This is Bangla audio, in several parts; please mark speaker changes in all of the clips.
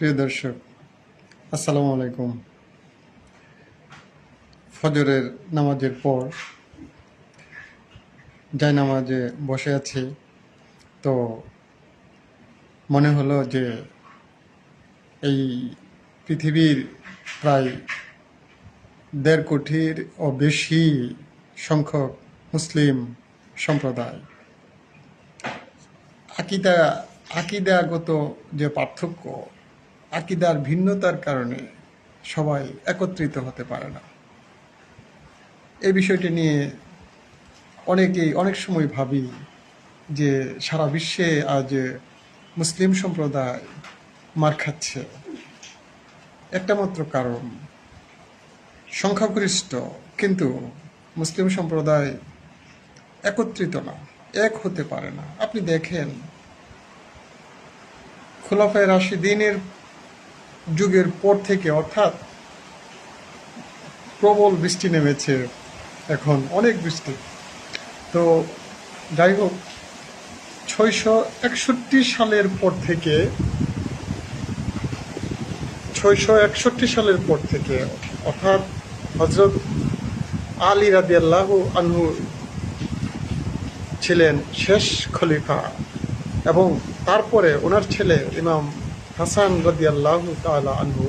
Speaker 1: প্রিয় দর্শক, আসসালামু আলাইকুম। ফজরের নামাজের পর যাই নামাজে বসে আছি, তো মনে হলো যে এই পৃথিবীর প্রায় দেড় কোটির ও বেশি সংখ্যক মুসলিম সম্প্রদায় আকিদা, আকিদাগত যে পার্থক্য আকিদার ভিন্নতার কারণে সবাই একত্রিত হতে পারে না। এই বিষয়টি নিয়ে অনেকেই অনেক সময় ভাবি যে সারা বিশ্বে আজ মুসলিম সম্প্রদায় মার খাচ্ছে। একটা মাত্র কারণ, সংখ্যাগরিষ্ঠ কিন্তু মুসলিম সম্প্রদায় একত্রিত না, এক হতে পারে না। আপনি দেখেন, খোলাফায় রাশিদিনের যুগের পর থেকে অর্থাৎ প্রবল বৃষ্টি নেমেছে এখন, অনেক বৃষ্টি। তো যাই হোক, ছয়শো একষট্টি সালের পর থেকে, ছয়শো একষট্টি সালের পর থেকে, অর্থাৎ হজরত আলী রাদি আল্লাহ আনহু ছিলেন শেষ খলিফা এবং তারপরে ওনার ছেলে ইমাম হাসান রদি আল্লাহ তালা আনহু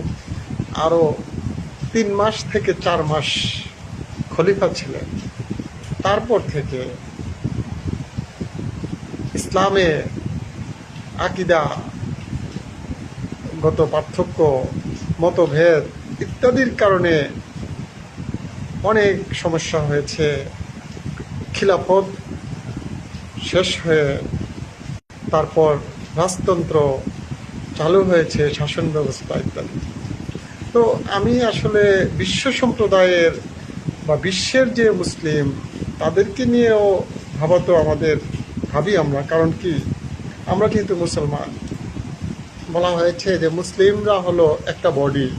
Speaker 1: আরও তিন মাস থেকে চার মাস খলিফা ছিলেন। তারপর থেকে ইসলামে আকিদা, গত পার্থক্য, মতভেদ ইত্যাদির কারণে অনেক সমস্যা হয়েছে। খিলাফত শেষ হয়ে তারপর রাজতন্ত্র চালু হয়েছে শাসন ব্যবস্থা ইত্যাদি। তো আমি আসলে বিশ্ব সম্প্রদায়ের বা বিশ্বের যে মুসলিম, তাদেরকে নিয়েও ভাবা তো আমাদের ভাবি আমরা। কারণ কি? আমরা কিন্তু মুসলমান। বলা হয়েছে যে মুসলিমরা হলো একটা বডি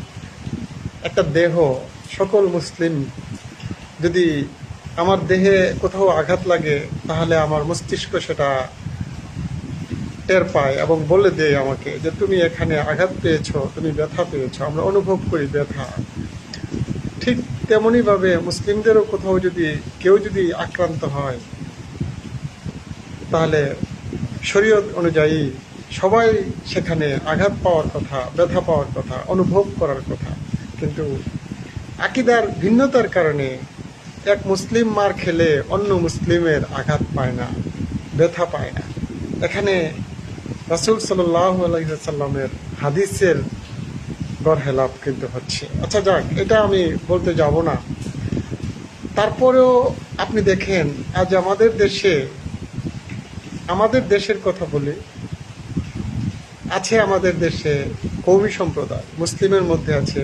Speaker 1: একটা দেহ। সকল মুসলিম যদি আমার দেহে কোথাও আঘাত লাগে, তাহলে আমার মস্তিষ্ক সেটা টের পায় এবং বলে দেয় আমাকে যে তুমি এখানে আঘাত পেয়েছ, তুমি ব্যথা পেয়েছ, আমরা অনুভব করি ব্যথা। ঠিক তেমনইভাবে মুসলিমদেরও কোথাও যদি কেউ যদি আক্রান্ত হয়, তাহলে শরীয়ত অনুযায়ী সবাই সেখানে আঘাত পাওয়ার কথা, ব্যথা পাওয়ার কথা, অনুভব করার কথা। কিন্তু আকিদার ভিন্নতার কারণে এক মুসলিম মার খেলে অন্য মুসলিমের আঘাত পায় না, ব্যথা পায় না। এখানে রাসুল আলাইসাল্লামের হাদিসের গড়হেলাপ কিন্তু হচ্ছে। আচ্ছা যাক, এটা আমি বলতে যাব না। তারপরেও আপনি দেখেন, আজ আমাদের দেশে, আমাদের দেশের কথা বলি, আছে আমাদের দেশে কৌমি সম্প্রদায়, মুসলিমের মধ্যে আছে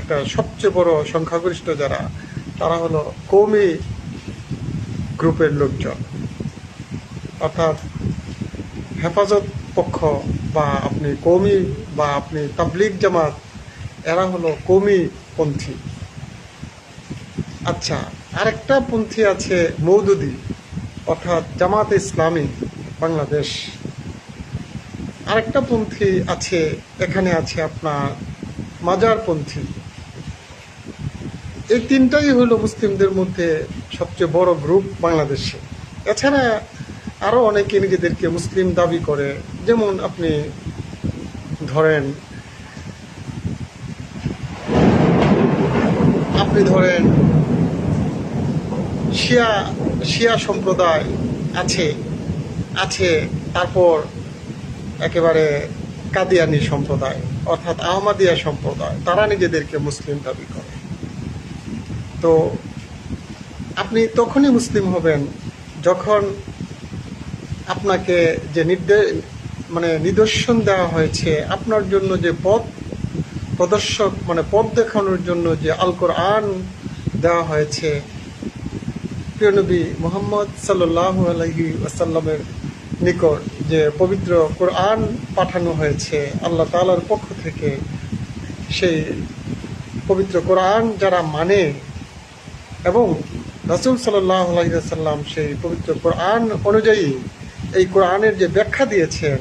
Speaker 1: একটা সবচেয়ে বড় সংখ্যাগরিষ্ঠ যারা, তারা হলো কৌমি গ্রুপের লোকজন। অর্থাৎ হেফাজত পক্ষ বা আপনি কৌমি বা আপনি তাবলিগ জামাত, এরা হলো কৌমি পন্থী। আচ্ছা আরেকটা পন্থী আছে মৌদুদি, অর্থাৎ জামাত ইসলামী, বাংলাদেশ। আরেকটা পন্থী আছে, এখানে আছে আপনার মাজারপন্থী এই তিনটাই হলো মুসলিমদের মধ্যে সবচেয়ে বড় গ্রুপ বাংলাদেশে। এছাড়া আরও অনেকে নিজেদেরকে মুসলিম দাবি করে। যেমন আপনি ধরেন আপনি ধরেন, শিয়া শিয়া সম্প্রদায় আছে আছে, তারপর একেবারে কাদিয়ানি সম্প্রদায়, অর্থাৎ আহমদিয়া সম্প্রদায়, তারা নিজেদেরকে মুসলিম দাবি করে। তো আপনি তখনই মুসলিম হবেন যখন আপনাকে যে নির্দেশ মানে নিদর্শন দেওয়া হয়েছে, আপনার জন্য যে পথ প্রদর্শক মানে পথ দেখানোর জন্য যে আল কোরআন দেওয়া হয়েছে, প্রিয় নবী মোহাম্মদ সাল্লাহ আলহি আসাল্লামের নিকট যে পবিত্র কোরআন পাঠানো হয়েছে, আল্লাহ তালার পক্ষ থেকে সেই পবিত্র কোরআন যারা মানে এবং রাসুল সাল্লাহ আলহিসাল্লাম সেই পবিত্র কোরআন অনুযায়ী এই কোরআনের যে ব্যাখ্যা দিয়েছেন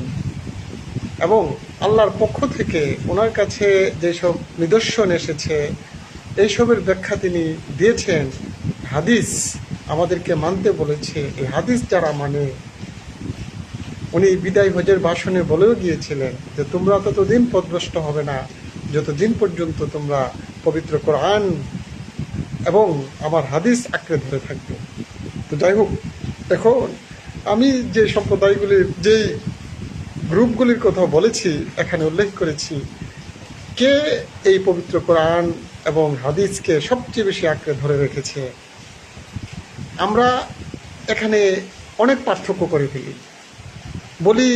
Speaker 1: এবং আল্লাহর পক্ষ থেকে ওনার কাছে যেসব নিদর্শন এসেছে, এইসবের ব্যাখ্যা তিনি দিয়েছেন। হাদিস আমাদেরকে মানতে বলেছে। এই হাদিস যারা মানে উনি বিদায় ভোজের ভাষণে বলেও গিয়েছিলেন যে, তোমরা ততদিন পদভ্রষ্ট হবে না। যতদিন পর্যন্ত তোমরা পবিত্র কোরআন এবং আমার হাদিস আঁকড়ে ধরে থাকবে। তো যাই হোক, এখন আমি যে সম্প্রদায়গুলির যে গ্রুপগুলির কথা বলেছি, এখানে উল্লেখ করেছি, কে এই পবিত্র কোরআন এবং হাদিসকে সবচেয়ে বেশি আঁকড়ে ধরে রেখেছে? আমরা এখানে অনেক পার্থক্য করে ফেলি। বলি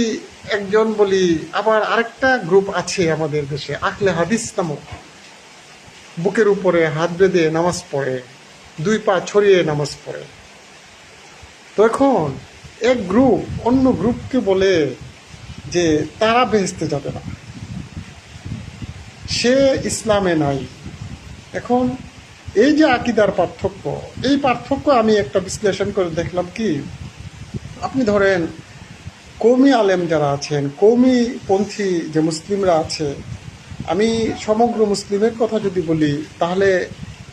Speaker 1: একজন বলি, আবার আরেকটা গ্রুপ আছে আমাদের দেশে, আখলে হাদিস নামক। বুকের উপরে হাত বেঁধে নামাজ পড়ে, দুই পা ছড়িয়ে নামাজ পড়ে। তো এখন এক গ্রুপ অন্য গ্রুপকে বলে যে তারা বেহেস্তে যাবে না। সে ইসলামে নাই। এখন এই যে আকিদার পার্থক্য, এই পার্থক্য আমি একটা বিশ্লেষণ করে দেখলাম কি, আপনি ধরেন কৌমি আলেম যারা আছেন কৌমি পন্থী যে মুসলিমরা আছে, আমি সমগ্র মুসলিমের কথা যদি বলি, তাহলে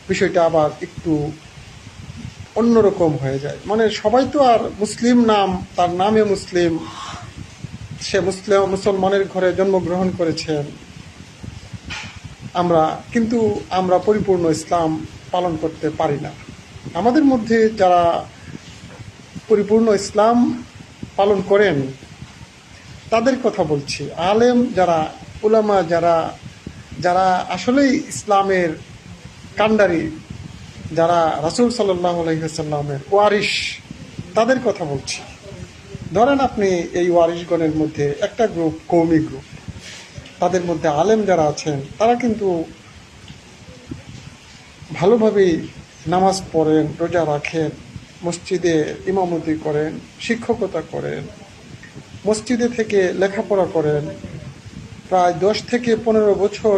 Speaker 1: বিষয়টা আবার একটু অন্যরকম হয়ে যায়। মানে সবাই তো আর মুসলিম নাম, তার নামে মুসলিম। সে মুসলিম, মুসলমানের ঘরে জন্মগ্রহণ করেছেন আমরা, কিন্তু আমরা পরিপূর্ণ ইসলাম পালন করতে পারি না। আমাদের মধ্যে যারা পরিপূর্ণ ইসলাম পালন করেন, তাদের কথা বলছি। আলেম যারা, উলামা যারা যারা আসলেই ইসলামের কাণ্ডারি যারা রাসুল সাল্লাহ আলহিহাসাল্লামের ওয়ারিশ, তাদের কথা বলছি। ধরেন আপনি এই ওয়ারিশগণের মধ্যে একটা গ্রুপ কৌমি গ্রুপ তাদের মধ্যে আলেম যারা আছেন, তারা কিন্তু ভালোভাবেই নামাজ পড়েন, রোজা রাখেন, মসজিদে ইমামতি করেন, শিক্ষকতা করেন, মসজিদে থেকে লেখাপড়া করেন, প্রায় দশ থেকে পনেরো বছর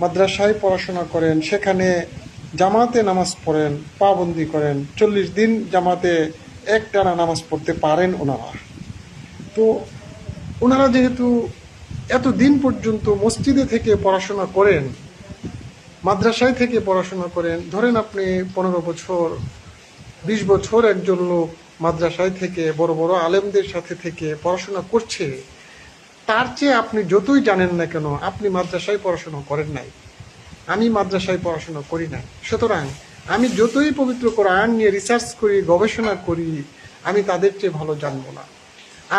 Speaker 1: মাদ্রাসায় পড়াশোনা করেন, সেখানে জামাতে নামাজ পড়েন, পাবন্দি করেন, চল্লিশ দিন জামাতে এক টানা নামাজ পড়তে পারেন ওনারা। তো ওনারা যেহেতু এত দিন পর্যন্ত মসজিদে থেকে পড়াশোনা করেন, মাদ্রাসায় থেকে পড়াশোনা করেন, ধরেন আপনি পনেরো বছর, বিশ বছর একজন লোক মাদ্রাসায় থেকে বড় বড় আলেমদের সাথে থেকে পড়াশোনা করছে, তার চেয়ে আপনি যতই জানেন না কেন, আপনি মাদ্রাসায় পড়াশোনা করেন নাই। আমি মাদ্রাসায় পড়াশোনা করি না। সুতরাং আমি যতই পবিত্র কোরআন নিয়ে রিসার্চ করি, গবেষণা করি, আমি তাদের চেয়ে ভালো জানব না।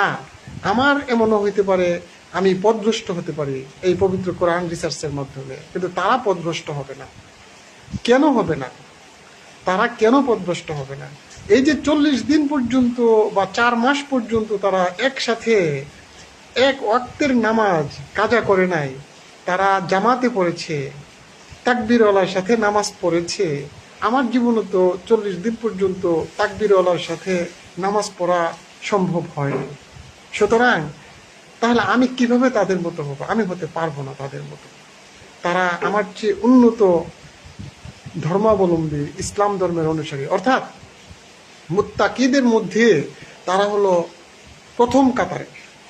Speaker 1: আর আমার এমনও হইতে পারে, আমি পদভ্রষ্ট হতে পারি এই পবিত্র কোরআন রিসার্চের মাধ্যমে। কিন্তু তারা পদভ্রষ্ট হবে না। কেন হবে না? তারা কেন পদভ্রষ্ট হবে না? এই যে চল্লিশ দিন পর্যন্ত বা চার মাস পর্যন্ত তারা একসাথে এক ওয়াক্তের নামাজ কাজা করে নাই, তারা জামাতে পড়েছে তাকবিরওয়ালার সাথে নামাজ পড়েছে। আমার জীবনে তো চল্লিশ দিন পর্যন্ত তাকবিরওয়ালার সাথে নামাজ পড়া সম্ভব হয়নি। সুতরাং তাহলে আমি কীভাবে তাদের মতো হব? আমি হতে পারব না তাদের মতো। তারা আমার চেয়ে উন্নত ধর্মাবলম্বী ইসলাম ধর্মের অনুসারী। অর্থাৎ মুত্তাকিদের মধ্যে তারা হলো প্রথম কাতারে।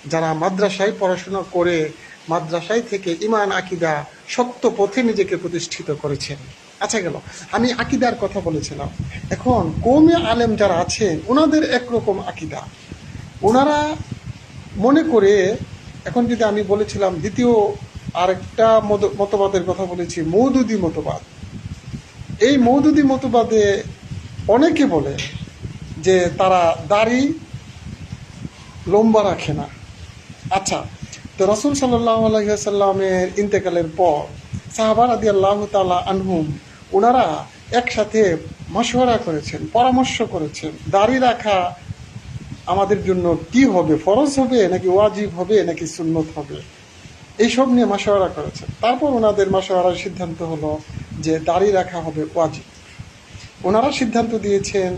Speaker 1: যারা মাদ্রাসায় পড়াশোনা করে, মাদ্রাসায় থেকে ইমান, আকিদা সত্য পথে নিজেকে প্রতিষ্ঠিত করেছেন। আচ্ছা গেল। আমি আকিদার কথা বলেছিলাম। এখন কৌমে আলেম যারা আছেন, ওনাদের একরকম আকিদা। ওনারা মনে করে, এখন যদি আমি বলেছিলাম দ্বিতীয় আরেকটা মত- মতবাদের কথা বলেছি, মৌদুদি মতবাদ। এই মৌদুদি মতবাদে অনেকে বলে যে তারা দাড়ি লম্বা রাখে না। আচ্ছা তো রসুল সাল্লাহ আলহিহাসাল্লামের ইন্তেকালের পর সাহাবার আদি আল্লাহ আনহুম ওনারা একসাথে মশওয়ারা করেছেন, পরামর্শ করেছেন, দাড়ি রাখা আমাদের জন্য কি হবে, ফরজ হবে নাকি ওয়াজিব হবে নাকি সুন্নত হবে, এইসব নিয়ে মাসোয়ারা করেছেন। তারপর ওনাদের মাসোয়ারার সিদ্ধান্ত হলো যে দাড়ি রাখা হবে ওয়াজিব। ওনারা সিদ্ধান্ত দিয়েছেন